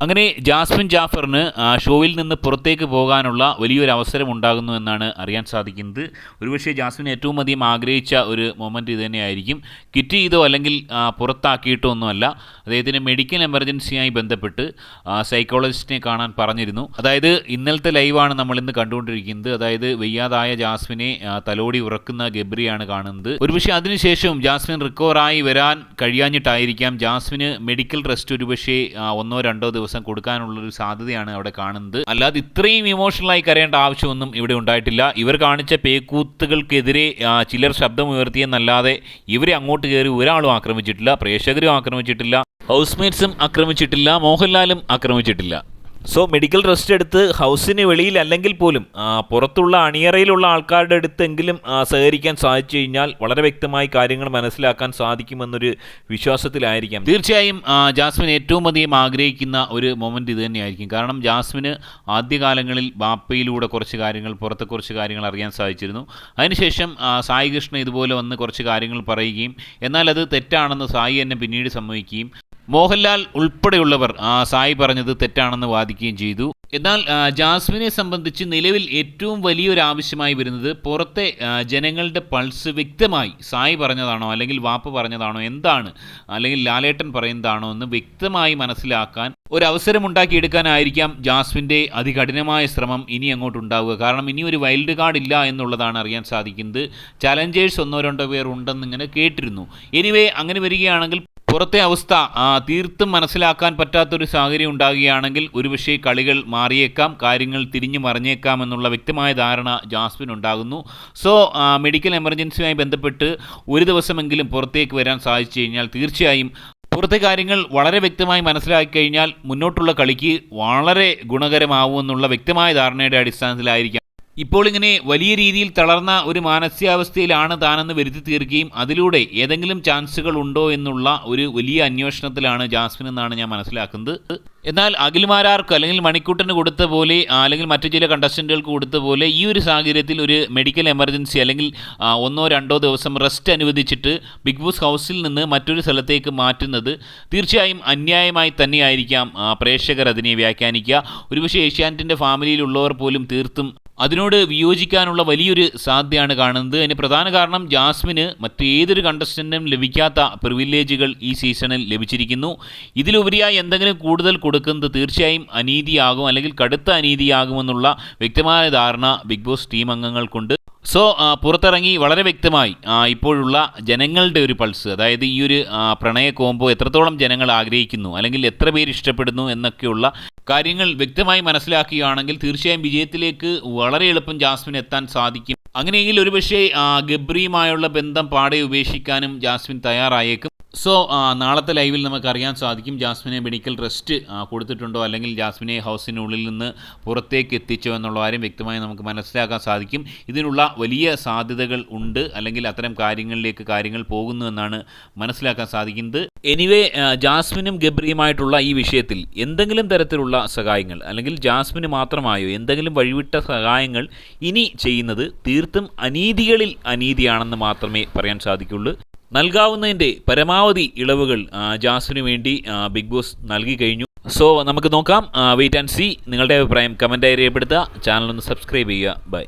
അങ്ങനെ ജാസ്മിൻ ജാഫറിന് ഷോയിൽ നിന്ന് പുറത്തേക്ക് പോകാനുള്ള വലിയൊരു അവസരം ഉണ്ടാകുന്നു എന്നാണ് അറിയാൻ സാധിക്കുന്നത്. ഒരുപക്ഷെ ജാസ്മിൻ ഏറ്റവും അധികം ആഗ്രഹിച്ച ഒരു മൊമെന്റ് ഇത് തന്നെയായിരിക്കും. കിറ്റ് ചെയ്തോ അല്ലെങ്കിൽ പുറത്താക്കിയിട്ടോ ഒന്നുമല്ല. അദ്ദേഹത്തിന് മെഡിക്കൽ എമർജൻസിയായി ബന്ധപ്പെട്ട് സൈക്കോളജിസ്റ്റിനെ കാണാൻ പറഞ്ഞിരുന്നു. അതായത് ഇന്നലത്തെ ലൈവാണ് നമ്മൾ ഇന്ന് കണ്ടുകൊണ്ടിരിക്കുന്നത്. അതായത് വയ്യാതായ ജാസ്മിനെ തലോടി ഉറക്കുന്ന ഗബ്രിയാണ് കാണുന്നത്. ഒരുപക്ഷെ അതിനുശേഷവും ജാസ്മിൻ റിക്കവറായി വരാൻ കഴിയാഞ്ഞിട്ടായിരിക്കാം. ജാസ്മിന് മെഡിക്കൽ റെസ്റ്റ് ഒരുപക്ഷെ ഒന്നോ രണ്ടോ ദിവസം കൊടുക്കാനുള്ളൊരു സാധ്യതയാണ് അവിടെ കാണുന്നത്. അല്ലാതെ ഇത്രയും ഇമോഷണലായി കരയേണ്ട ആവശ്യമൊന്നും ഇവിടെ ഉണ്ടായിട്ടില്ല. ഇവർ കാണിച്ച പേക്കൂത്തുകൾക്കെതിരെ ചിലർ ശബ്ദമുയർത്തിയെന്നല്ലാതെ ഇവരെ അങ്ങോട്ട് കയറി ഒരാളും ആക്രമിച്ചിട്ടില്ല പ്രേക്ഷകരും ആക്രമിച്ചിട്ടില്ല ഹൗസ്മേറ്റ്സും ആക്രമിച്ചിട്ടില്ല മോഹൻലാലും ആക്രമിച്ചിട്ടില്ല. സോ മെഡിക്കൽ റെസ്റ്റ് എടുത്ത് ഹൗസിന് വെളിയിൽ അല്ലെങ്കിൽ പോലും പുറത്തുള്ള അണിയറയിലുള്ള ആൾക്കാരുടെ അടുത്തെങ്കിലും സഹകരിക്കാൻ സാധിച്ചു കഴിഞ്ഞാൽ വളരെ വ്യക്തമായി കാര്യങ്ങൾ മനസ്സിലാക്കാൻ സാധിക്കുമെന്നൊരു വിശ്വാസത്തിലായിരിക്കാം. തീർച്ചയായും ജാസ്മിൻ ഏറ്റവും അധികം ആഗ്രഹിക്കുന്ന ഒരു മൊമെന്റ് ഇത് തന്നെയായിരിക്കും. കാരണം ജാസ്മിന് ആദ്യകാലങ്ങളിൽ ബാപ്പയിലൂടെ കുറച്ച് കാര്യങ്ങൾ പുറത്തെ കുറച്ച് കാര്യങ്ങൾ അറിയാൻ സാധിച്ചിരുന്നു. അതിനുശേഷം സായി കൃഷ്ണ ഇതുപോലെ വന്ന് കുറച്ച് കാര്യങ്ങൾ പറയുകയും എന്നാൽ അത് തെറ്റാണെന്ന് സായി എന്നെ പിന്നീട് സമ്മതിക്കുകയും മോഹൻലാൽ ഉൾപ്പെടെയുള്ളവർ സായി പറഞ്ഞത് തെറ്റാണെന്ന് വാദിക്കുകയും ചെയ്തു. എന്നാൽ ജാസ്മിനെ സംബന്ധിച്ച് നിലവിൽ ഏറ്റവും വലിയൊരു ആവശ്യമായി വരുന്നത് പുറത്തെ ജനങ്ങളുടെ പൾസ് വ്യക്തമായി സായി പറഞ്ഞതാണോ അല്ലെങ്കിൽ വാപ്പ പറഞ്ഞതാണോ എന്താണ് അല്ലെങ്കിൽ ലാലേട്ടൻ പറയുന്നതാണോ എന്ന് വ്യക്തമായി മനസ്സിലാക്കാൻ ഒരു അവസരം ഉണ്ടാക്കിയെടുക്കാനായിരിക്കാം ജാസ്മിന്റെ അതികഠിനമായ ശ്രമം ഇനി അങ്ങോട്ട് ഉണ്ടാവുക കാരണം ഇനി ഒരു വൈൽഡ് കാർഡ് ഇല്ല എന്നുള്ളതാണ് അറിയാൻ സാധിക്കുന്നത്. ചലഞ്ചേഴ്സ് ഒന്നോ രണ്ടോ പേർ ഉണ്ടെന്നിങ്ങനെ കേട്ടിരുന്നു. എനിവേ അങ്ങനെ വരികയാണെങ്കിൽ പുറത്തെ അവസ്ഥ തീർത്തും മനസ്സിലാക്കാൻ പറ്റാത്തൊരു സാഹചര്യം ഉണ്ടാകുകയാണെങ്കിൽ ഒരുപക്ഷെ കളികൾ മാറിയേക്കാം കാര്യങ്ങൾ തിരിഞ്ഞു മറിഞ്ഞേക്കാം എന്നുള്ള വ്യക്തമായ ധാരണ ജാസ്മിൻ ഉണ്ടാകുന്നു. സോ മെഡിക്കൽ എമർജൻസിയുമായി ബന്ധപ്പെട്ട് ഒരു ദിവസമെങ്കിലും പുറത്തേക്ക് വരാൻ സാധിച്ചു കഴിഞ്ഞാൽ തീർച്ചയായും പുറത്തെ കാര്യങ്ങൾ വളരെ വ്യക്തമായി മനസ്സിലാക്കി കഴിഞ്ഞാൽ മുന്നോട്ടുള്ള കളിക്ക് വളരെ ഗുണകരമാവുമെന്നുള്ള വ്യക്തമായ ധാരണയുടെ അടിസ്ഥാനത്തിലായിരിക്കാം. ഇപ്പോൾ ഇങ്ങനെ വലിയ രീതിയിൽ തളർന്ന ഒരു മാനസികാവസ്ഥയിലാണ് താനെന്ന് വരുത്തി തീർക്കുകയും അതിലൂടെ ഏതെങ്കിലും ചാൻസുകൾ ഉണ്ടോ എന്നുള്ള ഒരു വലിയ അന്വേഷണത്തിലാണ് ജാസ്മിൻ എന്നാണ് ഞാൻ മനസ്സിലാക്കുന്നത്. എന്നാൽ അഖിൽമാരാർക്ക് അല്ലെങ്കിൽ മണിക്കൂട്ടന് കൊടുത്ത പോലെ അല്ലെങ്കിൽ മറ്റു ചില കണ്ടസ്റ്റന്റുകൾക്ക് കൊടുത്ത പോലെ ഈ ഒരു സാഹചര്യത്തിൽ ഒരു മെഡിക്കൽ എമർജൻസി അല്ലെങ്കിൽ ഒന്നോ രണ്ടോ ദിവസം റെസ്റ്റ് അനുവദിച്ചിട്ട് ബിഗ് ബോസ് ഹൗസിൽ നിന്ന് മറ്റൊരു സ്ഥലത്തേക്ക് മാറ്റുന്നത് തീർച്ചയായും അന്യായമായി തന്നെയായിരിക്കാം പ്രേക്ഷകർ അതിനെ വ്യാഖ്യാനിക്കുക. ഒരുപക്ഷെ ഏഷ്യാനെറ്റിന്റെ ഫാമിലിയിലുള്ളവർ പോലും തീർത്തും അതിനോട് വിയോജിക്കാനുള്ള വലിയൊരു സാധ്യതയാണ് കാണുന്നത്. അതിന് പ്രധാന കാരണം ജാസ്മിന് മറ്റേതൊരു കണ്ടസ്റ്റന്റും ലഭിക്കാത്ത പ്രിവിലേജുകൾ ഈ സീസണിൽ ലഭിച്ചിരിക്കുന്നു. ഇതിലുപരിയായി എന്തെങ്കിലും കൂടുതൽ കൊടുക്കുന്നത് തീർച്ചയായും അനീതിയാകും അല്ലെങ്കിൽ കടുത്ത അനീതിയാകുമെന്നുള്ള വ്യക്തമായ ധാരണ ബിഗ് ബോസ് ടീം അംഗങ്ങൾക്കുണ്ട്. സോ പുറത്തിറങ്ങി വളരെ വ്യക്തമായി ഇപ്പോഴുള്ള ജനങ്ങളുടെ ഒരു പൾസ് അതായത് ഈ ഒരു പ്രണയ കോംബോ എത്രത്തോളം ജനങ്ങൾ ആഗ്രഹിക്കുന്നു അല്ലെങ്കിൽ എത്ര പേര് ഇഷ്ടപ്പെടുന്നു എന്നൊക്കെയുള്ള കാര്യങ്ങൾ വ്യക്തമായി മനസ്സിലാക്കുകയാണെങ്കിൽ തീർച്ചയായും വിജയത്തിലേക്ക് വളരെ എളുപ്പം ജാസ്മിൻ എത്താൻ സാധിക്കും. അങ്ങനെയെങ്കിൽ ഒരുപക്ഷെ ഗബ്രിയുമായുള്ള ബന്ധം പാടെ ഉപേക്ഷിക്കാനും ജാസ്മിൻ തയ്യാറായേക്കും. സോ നാളത്തെ ലൈവിൽ നമുക്കറിയാൻ സാധിക്കും ജാസ്മിനെ മെഡിക്കൽ റെസ്റ്റ് കൊടുത്തിട്ടുണ്ടോ? അല്ലെങ്കിൽ ജാസ്മിനെ ഹൗസിനുള്ളിൽ നിന്ന് പുറത്തേക്ക് എത്തിച്ചോ എന്നുള്ള കാര്യം വ്യക്തമായി നമുക്ക് മനസ്സിലാക്കാൻ സാധിക്കും. ഇതിനുള്ള വലിയ സാധ്യതകൾ ഉണ്ട്. അല്ലെങ്കിൽ അത്തരം കാര്യങ്ങളിലേക്ക് കാര്യങ്ങൾ പോകുന്നു എന്നാണ് മനസ്സിലാക്കാൻ സാധിക്കുന്നത്. എനിവേ ജാസ്മിനും ഗബ്രിയുമായിട്ടുള്ള ഈ വിഷയത്തിൽ എന്തെങ്കിലും തരത്തിലുള്ള സഹായങ്ങൾ അല്ലെങ്കിൽ ജാസ്മിന് മാത്രമായോ എന്തെങ്കിലും വഴിവിട്ട സഹായങ്ങൾ ഇനി ചെയ്യുന്നത് തീർത്തും അനീതികളിൽ അനീതിയാണെന്ന് മാത്രമേ പറയാൻ സാധിക്കുള്ളൂ. നൽകാവുന്നതിന്റെ പരമാവധി ഇളവുകൾ ജാസിനു വേണ്ടി ബിഗ് ബോസ് നൽകി കഴിഞ്ഞു. സോ നമുക്ക് നോക്കാം വെയിറ്റ് ആൻഡ് സി നിങ്ങളുടെ അഭിപ്രായം കമന്റായി രേഖപ്പെടുത്തുക. ചാനൽ ഒന്ന് സബ്സ്ക്രൈബ് ചെയ്യുക. ബൈ